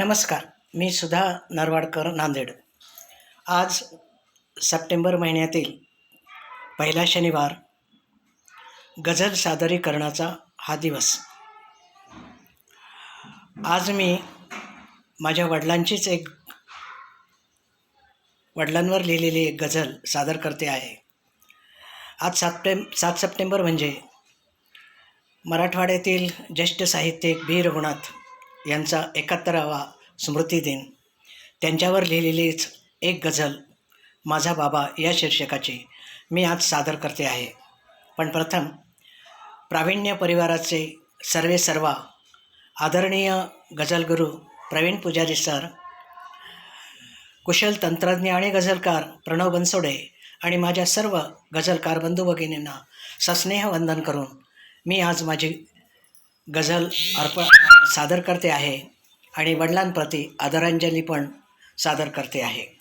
नमस्कार मी सुधा नरवाडकर नांदेड. आज सप्टेंबर महिन्यातील पहिला शनिवार गझल सादरीकरणाचा हा दिवस. आज मी माझ्या वडिलांचीच एक वडिलांवर लिहिलेली एक गझल सादर करते आहे. आज सप्टें सात सप्टेंबर म्हणजे मराठवाड्यातील ज्येष्ठ साहित्यिक बी. रघुनाथ यांचा एकाहत्तरावा स्मृतिदिन त्यांच्यावर लिहिलेलीच एक गझल माझा बाबा या शीर्षकाची मी आज सादर करते आहे. पण प्रथम प्रावीण्य परिवाराचे सर्वे सर्वा आदरणीय गझलगुरू प्रवीण पुजारी सर कुशल तंत्रज्ञ आणि गझलकार प्रणव बनसोडे आणि माझ्या सर्व गझलकार बंधू भगिनींना सस्नेह वंदन करून मी आज माझी गझल अर्पण सादर करते आहे आणि वडिलांप्रती आदरांजली पण सादर करते आहे.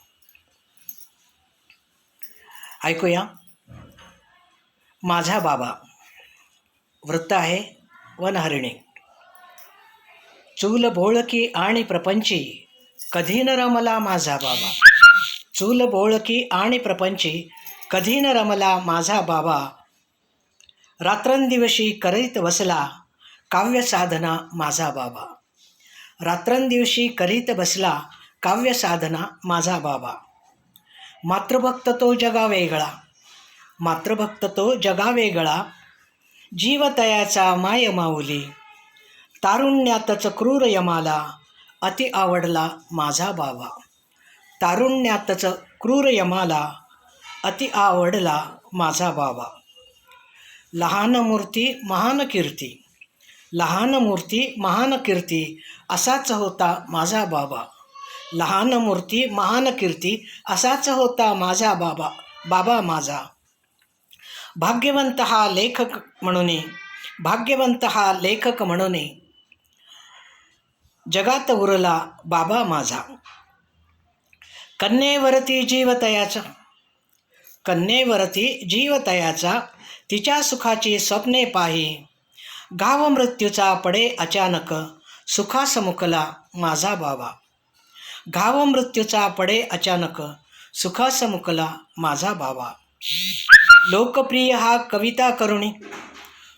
ऐकूया. माझा बाबा वृत्त आहे वनहरिणी. चूल बोळकी आणि प्रपंची कधी न रमला माझा बाबा. चूल बोळकी आणि प्रपंची कधी न रमला माझा बाबा. रात्रंदिवशी करीत बसला काव्य साधना माझा बाबा. रात्रंदिवशी करीत बसला काव्य साधना माझा बाबा. मातृभक्त तो जगा वेगळा. मातृभक्त तो जगा वेगळा. जीवतयाचा माय माऊली. तारुण्यातच क्रूर यमाला अति आवडला माझा बाबा. तारुण्यातच क्रूर यमाला अति आवडला माझा बाबा. लहान मूर्ती महान कीर्ती. लहान मूर्ती महान कीर्ती असाच होता माझा बाबा. लहान मूर्ती महान कीर्ती असाच होता माझा बाबा बाबा माझा. भाग्यवंत हा लेखक म्हणून भाग्यवंत हा लेखक म्हणून जगात उरला बाबा माझा. कन्येवरती जीवतयाचा कन्येवरती जीवतयाचा तिच्या सुखाची स्वप्ने पाही. गाव मृत्यूचा पडे अचानक सुखासमुखला माझा बाबा. गाव मृत्यूचा पडे अचानक सुखासमुखला माझा बाबा. लोकप्रिय हा कविता करुणी.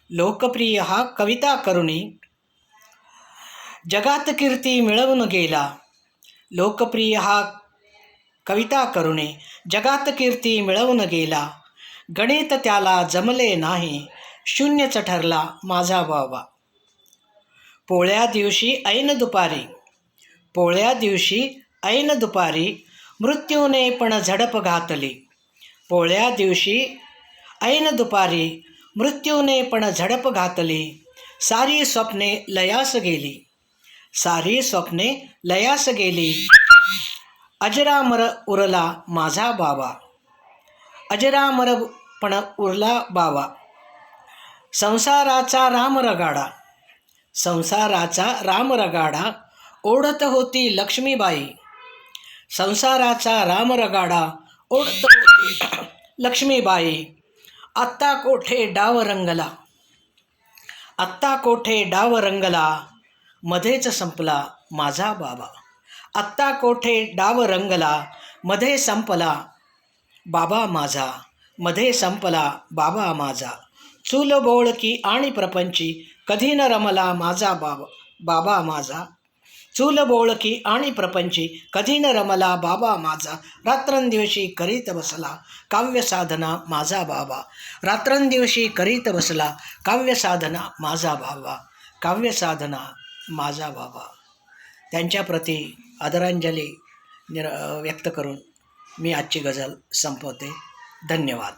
लोकप्रिय हा कविता करुणी. जगात कीर्ती मिळवून गेला. लोकप्रिय हा कविता करुणे. जगात कीर्ती मिळवून गेला. गणित त्याला जमले नाही. शून्यच ठरला माझा बाबा. पोळ्या दिवशी ऐन दुपारी पोळ्या दिवशी ऐन दुपारी मृत्यूने पण झडप घातली. पोळ्या दिवशी ऐन दुपारी मृत्यूने पण झडप घातली. सारी स्वप्ने लयास गेली. सारी स्वप्ने लयास गेली. अजरामर उरला माझा बाबा. अजरामर पण उरला बाबा. संसाराचा रामरगाडा. संसाराचा रामरगाडा ओढत होती लक्ष्मीबाई. संसाराचा रामरगाडा ओढत होती लक्ष्मीबाई. आत्ता कोठे डाव रंगला? आत्ता कोठे डाव रंगला? मध्येच संपला माझा बाबा. आत्ता कोठे डाव रंगला? मध्ये संपला बाबा माझा. मध्ये संपला बाबा माझा. चूल बोळकी आणि प्रपंची कधी न रमला माझा बाबा बाबा माझा. चूल बोळकी आणि प्रपंची कधी न रमला बाबा माझा. रात्रंदिवशी करीत बसला काव्य साधना माझा बाबा. रात्रंदिवशी करीत बसला काव्य साधना माझा बाबा. काव्य साधना माझा बाबा. त्यांच्याप्रती आदरांजली निर व्यक्त करून मी आजची गझल संपवते. धन्यवाद.